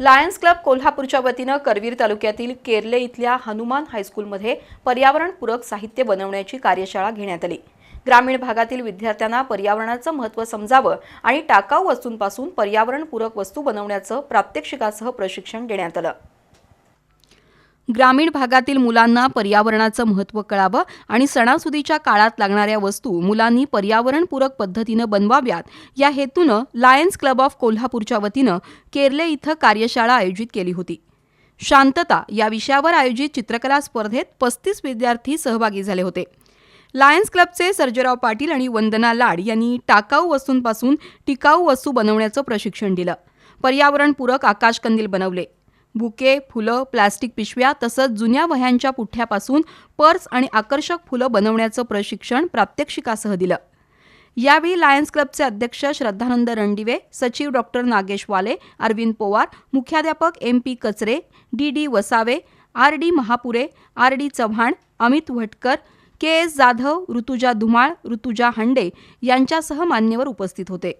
Lions club कोल्हापूरच्या वतीनं करवीर तालुक्यातील केरले इथल्या हनुमान हायस्कूलमध्ये पर्यावरणपूरक साहित्य बनवण्याची कार्यशाळा घेण्यात आली. ग्रामीण भागातील विद्यार्थ्यांना पर्यावरणाचं महत्त्व समजावं आणि टाकाऊ वस्तूंपासून पर्यावरणपूरक वस्तू बनवण्याचं प्रात्यक्षिकासह प्रशिक्षण देण्यात आलं. ग्रामीण भागातील मुलांना पर्यावरणाचं महत्त्व कळावं आणि सणासुदीच्या काळात लागणाऱ्या वस्तू मुलांनी पर्यावरणपूरक पद्धतीनं बनवाव्यात. या हेतूनं लायन्स क्लब ऑफ कोल्हापूरच्या वतीनं केरले इथं कार्यशाळा आयोजित केली होती. शांतता या विषयावर आयोजित चित्रकला स्पर्धेत पस्तीस विद्यार्थी सहभागी झाले होते. लायन्स क्लबचे सर्जेराव पाटील आणि वंदना लाड यांनी टाकाऊ वस्तूंपासून टिकाऊ वस्तू बनवण्याचं प्रशिक्षण दिलं. पर्यावरणपूरक आकाशकंदील बनवले. बुके फुलं प्लास्टिक पिशव्या तसंच जुन्या वह्यांच्या पुठ्ठ्यापासून पर्स आणि आकर्षक फुलं बनवण्याचं प्रशिक्षण प्रात्यक्षिकासह दिलं. यावेळी लायन्स क्लबचे अध्यक्ष श्रद्धानंद रणदिवे सचिव डॉक्टर नागेश वाले अरविंद पोवार मुख्याध्यापक M P Kachare D D Vasave R D Mahapure R D Chavan Amit Bhatkar K S Jadhav Rutuja Dhumal Rutuja Hande यांच्यासह मान्यवर उपस्थित होते.